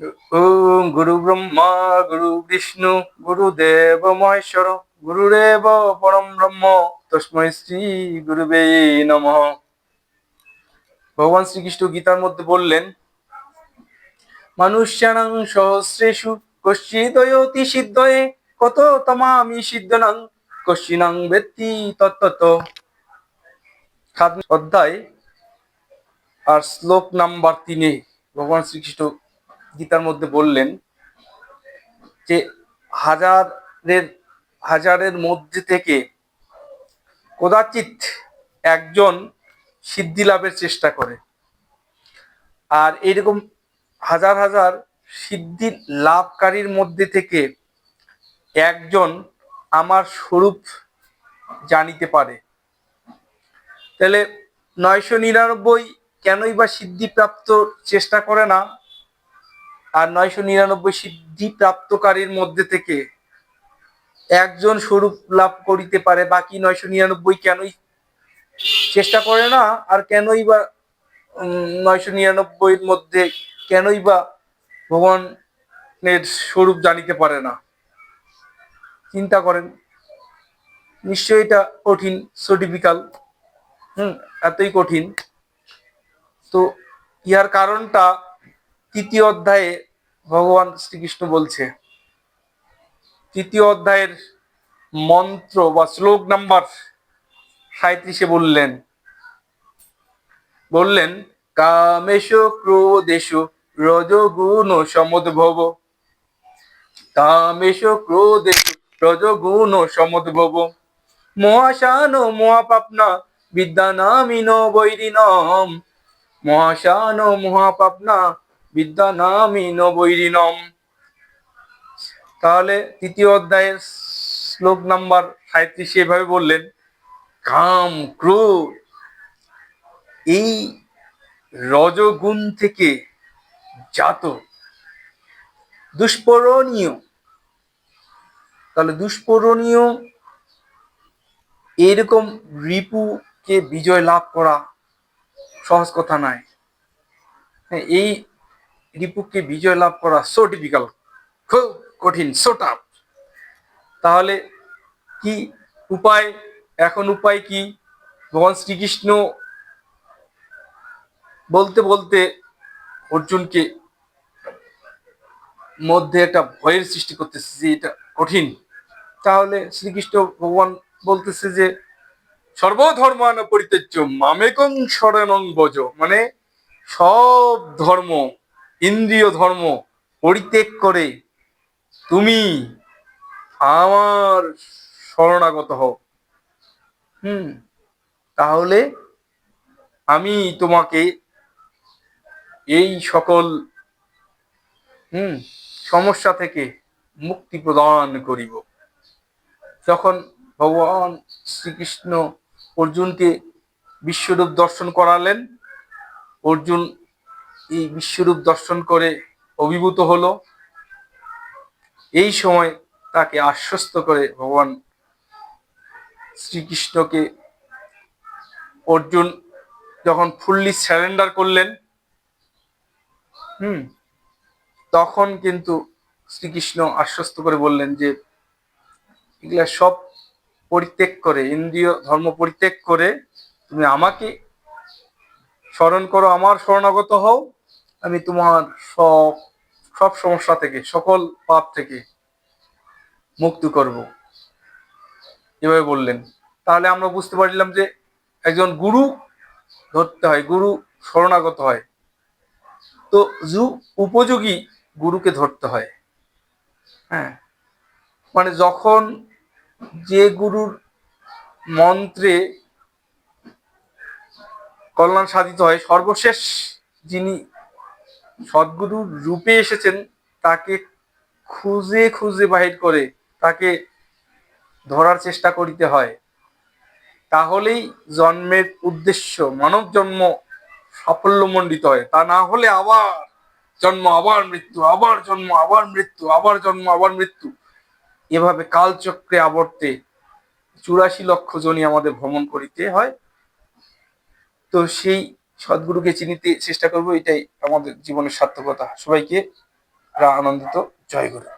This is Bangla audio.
ওম গুরু ব্রহ্মা, গুরু বিষ্ণু গুরুদেব মহেশ্বর গুরুদেব পরম ব্রহ্ম, তস্মৈ শ্রী গুরুবে নমঃ। ভগবান শ্রীকৃষ্ণ গীতার মধ্যে বললেন কশ্চিদয়তি সিদ্ধয়ে, কত তমামি সিদ্ধনাং কশ্চিনাং ব্যক্তি তত্তত। অধ্যায় আর শ্লোক নাম্বার তিনে ভগবান শ্রীকৃষ্ণ গীতার মধ্যে বললেন যে হাজারের হাজারের মধ্যে থেকে কদাচিৎ একজন সিদ্ধি লাভের চেষ্টা করে। আর এরকম হাজার হাজার সিদ্ধি লাভকারীর মধ্যে থেকে একজন আমার স্বরূপ জানিতে পারে। তাহলে নয়শো নিরানব্বই কেনই বা সিদ্ধি প্রাপ্ত চেষ্টা করে না? আর নয়শো নিরানব্বই সিদ্ধি প্রাপ্তকারীর মধ্যে থেকে একজন স্বরূপ লাভ করিতে পারে, বাকি নয়শো নিরানব্বই কেনই? চেষ্টা করে না, আর কেনই বা নয়শো নিরানব্বইয়ের মধ্যে কেনই বা ভগবানের স্বরূপ জানিতে পারে না? চিন্তা করেন। নিশ্চয়ই এটা কঠিন সো ডিফিকাল্ট হুম, এতই কঠিন। তো, ইহার কারণটা তৃতীয় অধ্যায়ে ভগবান শ্রীকৃষ্ণ বলছে, তৃতীয় অধ্যায়ের মন্ত্র বা শ্লোক নাম্বার সাঁত্রিশে বললেন বললেন কামেশ ক্রোধেশ রজগুণ সমদ্ভব। কামেশ ক্রোধেশ রজগুণ সমদ্ভব। মহাশান মহাপাপনা বিদ্যানামিন বৈরিণম। মহাশান মহাপাপনা বিদ্যানামিন বৈরিণম তাহলে তৃতীয় অধ্যায়ের শ্লোক নাম্বার সাঁত্রিশে এভাবে বললেন কাম ক্রোধ, এই রজগুণ থেকে জাত, দুষ্পরণীয়। তাহলে দুষ্পরণীয় এরকম রিপুকে বিজয় লাভ করা সহজ কথা নয়। হ্যাঁ এই রিপুকে বিজয় লাভ করা সো ডিফিকাল্ট খুব কঠিন সো টাফ তাহলে কি উপায়? এখন উপায় কি? ভগবান শ্রীকৃষ্ণ বলতে বলতে অর্জুনকে মধ্যে একটা ভয়ের সৃষ্টি করতেছে যে এটা কঠিন। তাহলে শ্রীকৃষ্ণ ভগবান বলতেছে যে সর্বধর্মান পরিত্যাজ্য মামেকং শরণং বজ মানে সব ধর্ম ইন্দ্রিয় ধর্ম পরিত্যাগ করে তুমি আমার শরণাগত হও। হুম, তাহলে আমি তোমাকে এই সকল, হুম, সমস্যা থেকে মুক্তি প্রদান করিব। যখন ভগবান শ্রীকৃষ্ণ অর্জুনকে বিশ্বরূপ দর্শন করালেন, অর্জুন এই বিশ্বরূপ দর্শন করে অভিভূত হলো। এই সময় তাকে আশ্বস্ত করে ভগবান শ্রীকৃষ্ণকে অর্জুন যখন ফুললি স্যারেন্ডার করলেন, হুম, তখন কিন্তু শ্রীকৃষ্ণ আশ্বস্ত করে বললেন যে, এগুলা সব পরিত্যাগ করে, ইন্দ্রিয় ধর্ম পরিত্যাগ করে তুমি আমাকে স্মরণ করো, আমার শরণাগত হও। আমি তোমার সব সব সমস্যা থেকে, সকল পাপ থেকে মুক্তি করব। এভাবে বললেন। তাহলে আমরা বুঝতে পারলাম যে একজন গুরু ধরতে হয়, গুরু শরণাগত হয়। তো যু উপযোগী গুরুকে ধরতে হয়। হ্যাঁ? মানে যখন যে গুরুর মন্ত্রে কল্যাণ সাধিত হয়, সর্বশেষ যিনি সদ্গুরুর রূপে এসেছেন, তাকে খুঁজে খুঁজে বাহির করে তাকে ধরার চেষ্টা করিতে হয়। তাহলেই জন্মের উদ্দেশ্য, মানব জন্ম সাফল্যমণ্ডিত হয়। তা না হলে আবার জন্ম, আবার মৃত্যু, আবার জন্ম, আবার মৃত্যু, আবার জন্ম, আবার মৃত্যু। এভাবে কালচক্রে আবর্তে চুরাশি লক্ষ জনই আমাদের ভ্রমণ করিতে হয়। তো সেই সদ্গুরুকে চিনিতে চেষ্টা করব এটাই আমাদের জীবনের সার্থকতা। সবাইকে আনন্দিত। জয় গুরু।